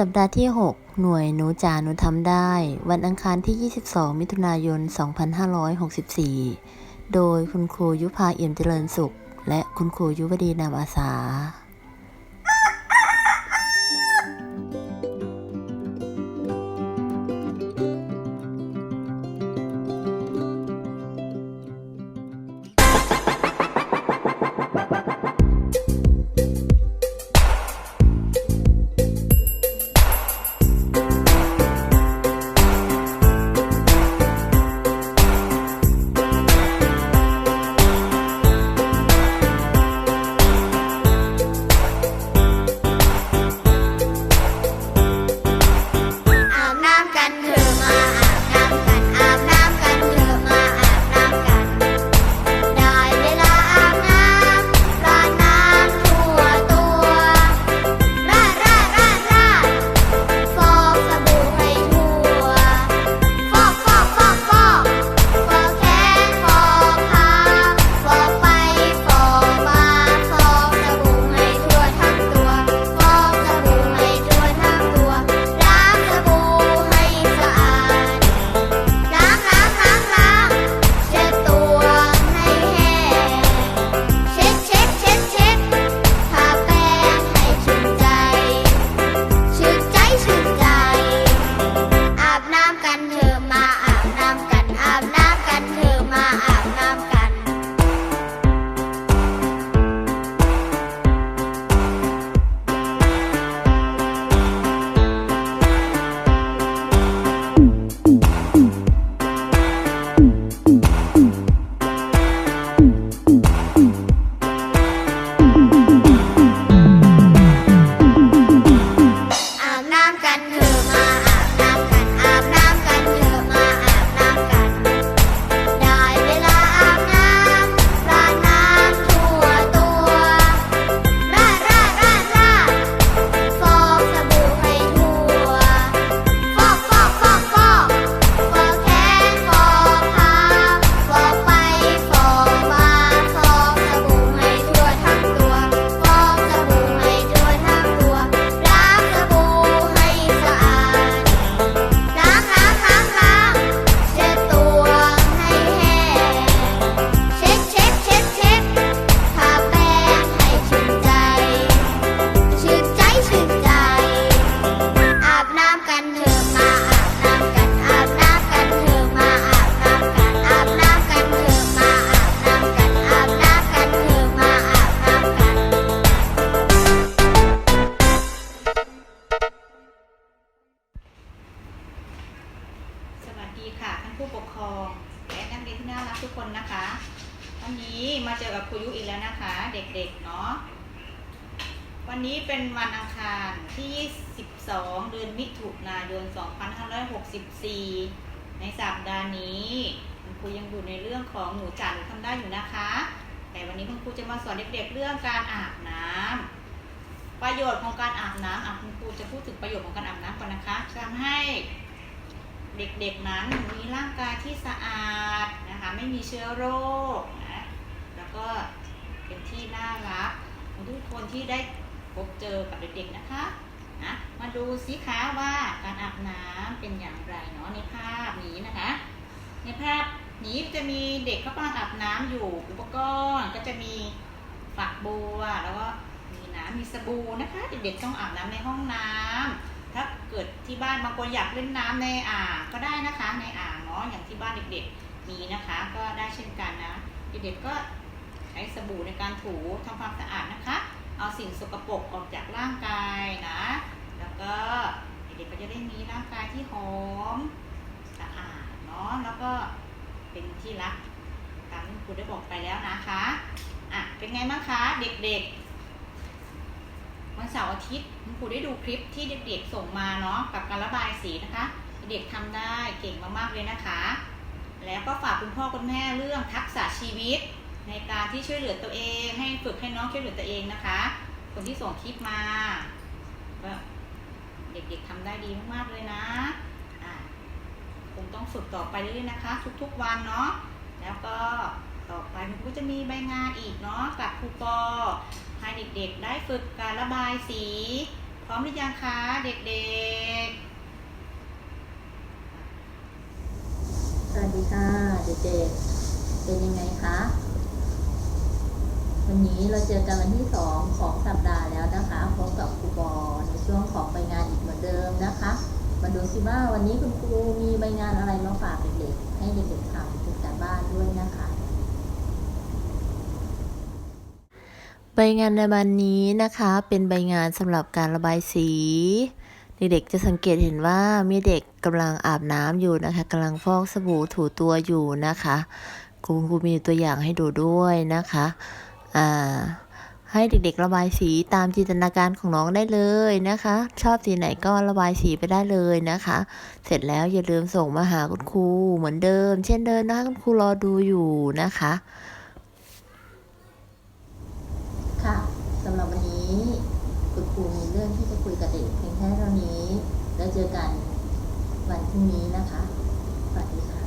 สัปดาห์ที่ 6 หน่วยหนูจ๋าหนูทำได้ วันอังคารที่ 22 มิถุนายน 2564 โดยคุณครูยุพาเอี่ยมเจริญสุข และคุณครูยุวดีนามอาสา ครองและนักเรียนที่น่ารักทุกคนนะคะวันนี้มาเจอกับครูยุอีกแล้วนะคะ เด็กๆเนาะวันนี้เป็นวันอังคารที่22เดือนมิถุนายน 2564 ในสัปดาห์นี้คุณครูยังอยู่ในเรื่องของหนูจันทร์ทำได้อยู่นะคะ แต่วันนี้คุณครูจะมาสอนเด็กๆเรื่องการอาบน้ำประโยชน์ของการอาบน้ำอะคุณครูจะพูดถึงประโยชน์ของการอาบน้ำก่อนนะคะจะทำให้ เด็กๆนั้นมีร่างกายที่สะอาดนะคะไม่มีเชื้อโรคนะแล้วก็เป็นที่น่ารักของทุกคนที่ได้พบเจอกับเด็กๆนะคะนะมาดูสิคะว่าการอาบน้ำเป็นอย่างไรเนาะในภาพนี้นะคะ ในภาพนี้จะมีเด็กเขากำลังอาบน้ำอยู่อุปกรณ์ก็จะมีฝักบัวแล้วก็มีน้ำมีสบู่นะคะ เด็กๆต้องอาบน้ำในห้องน้ำ ถ้าเกิดที่บ้านบางคนอยากเล่นน้ำในอ่างก็ได้นะคะในอ่างเนาะอย่างที่บ้านเด็กๆมีนะคะ ก็ได้เช่นกันนะ เด็กๆก็ใช้สบู่ในการถูทำความสะอาดนะคะ เอาสิ่งสกปรกออกจากร่างกายนะ แล้วก็เด็กๆก็จะได้มีร่างกายที่หอมสะอาดเนาะแล้วก็เป็นที่รักตามที่ครูได้บอกไปแล้วนะคะอะเป็นไงบ้างคะเด็กๆ เสาร์อาทิตย์คุณครูได้ดูคลิปที่เด็กๆส่งมาเนาะกับการระบายสีนะคะ เด็กทำได้เก่งมากๆเลยนะคะ แล้วก็ฝากคุณพ่อคุณแม่เรื่องทักษะชีวิต ในการที่ช่วยเหลือตัวเอง ให้ฝึกให้น้องช่วยเหลือตัวเองนะคะ คนที่ส่งคลิปมาเด็กๆทำได้ดีมากๆเลยนะอะคงต้องฝึกต่อไปเรื่อยๆนะคะ ทุกๆวันเนาะแล้วก็ ต่อไปคุณครูจะมีใบงานอีกเนาะกับครูปอให้เด็กๆ ได้ฝึกการระบายสี พร้อมหรือยังคะเด็กๆ สวัสดีค่ะเด็กๆ เป็นยังไงคะ วันนี้เราเจอกันวันที่สองของสัปดาห์แล้วนะคะพบกับครูบอในช่วงของใบงานอีกเหมือนเดิมนะคะมาดูสิว่าวันนี้คุณครูมีใบงานอะไรมาฝากเด็กๆให้เด็กๆทำเป็นการบ้านด้วยนะคะ ใบงานในวันนี้นะคะเป็นใบงานสำหรับการระบายสีเด็กๆจะสังเกตเห็นว่ามีเด็กกำลังอาบน้ำอยู่นะคะกำลังฟอกสบู่ถูตัวอยู่นะคะคุณครูมีตัวอย่างให้ดูด้วยนะคะอ่าให้เด็กๆระบายสีตามจินตนาการของน้องได้เลยนะคะ ชอบสีไหนก็ระบายสีไปได้เลยนะคะ เสร็จแล้วอย่าลืมส่งมาหาคุณครูเหมือนเดิม เช่นเดิมนะคะคุณครูรอดูอยู่นะคะค่ะ รื่องที่จะคุยกับเด็กเพียงแค่เท่านี้ แล้วเจอกันวันพรุ่งนี้นะคะ สวัสดีค่ะ